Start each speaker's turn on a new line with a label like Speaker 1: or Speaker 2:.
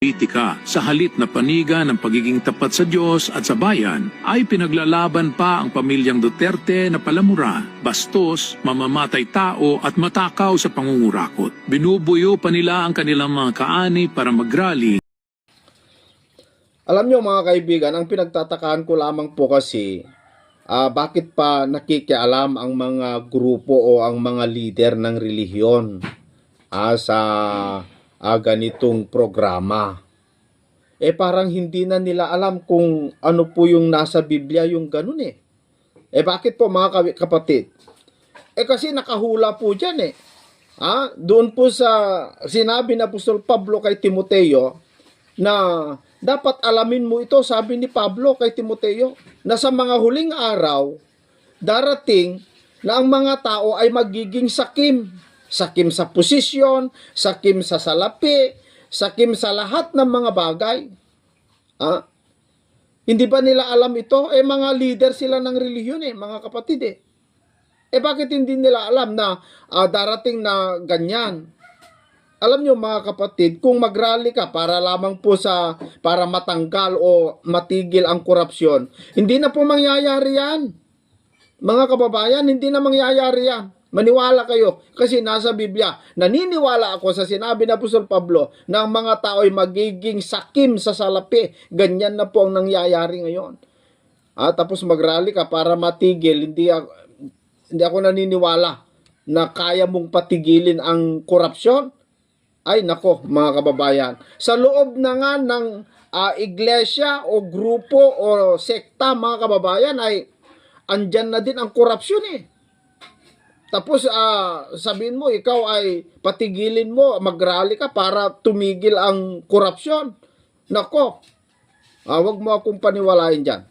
Speaker 1: politika sa halit na paniga ng pagiging tapat sa Diyos at sa bayan ay pinaglalaban pa ang pamilyang Duterte na palamura, bastos, mamamatay tao at matakaw sa pangungurakot. Binubuyo pa nila ang kanilang mga kaani para magrally
Speaker 2: Alam nyo mga kaibigan, ang pinagtatakaan ko lamang po kasi ah, bakit pa nakikialam ang mga grupo o ang mga leader ng relihiyon ah, sa ah, ganitong programa. Eh parang hindi na nila alam kung ano po yung nasa Biblia yung ganun eh. Eh bakit po mga kapatid? Eh kasi nakahula po dyan eh. Ah, doon po sa sinabi na Apostol Pablo kay Timoteo na dapat alamin mo ito, sabi ni Pablo kay Timoteo, na sa mga huling araw, darating na ang mga tao ay magiging sakim. Sakim sa posisyon, sakim sa salapi, sakim sa lahat ng mga bagay. Ah, hindi ba nila alam ito? Eh mga leader sila ng relihiyon eh, mga kapatid eh. Eh bakit hindi nila alam na ah, darating na ganyan? Alam nyo mga kapatid, kung magrally ka para lamang po sa para matanggal o matigil ang korupsyon, hindi na po mangyayari yan. Mga kababayan, hindi na mangyayari yan. Maniwala kayo kasi nasa Biblia. Naniniwala ako sa sinabi na Apostol Pablo na ang mga tao ay magiging sakim sa salapi. Ganyan na po ang nangyayari ngayon. Ah, tapos magrally ka para matigil, hindi ako, hindi ako naniniwala na kaya mong patigilin ang korupsyon. Ay nako mga kababayan, sa loob na nga ng ah, iglesia o grupo o sekta mga kababayan ay andyan na din ang korupsyon eh. Tapos ah, sabihin mo ikaw ay patigilin mo, magrally ka para tumigil ang korupsyon. Nako, ah, wag mo akong paniwalain dyan.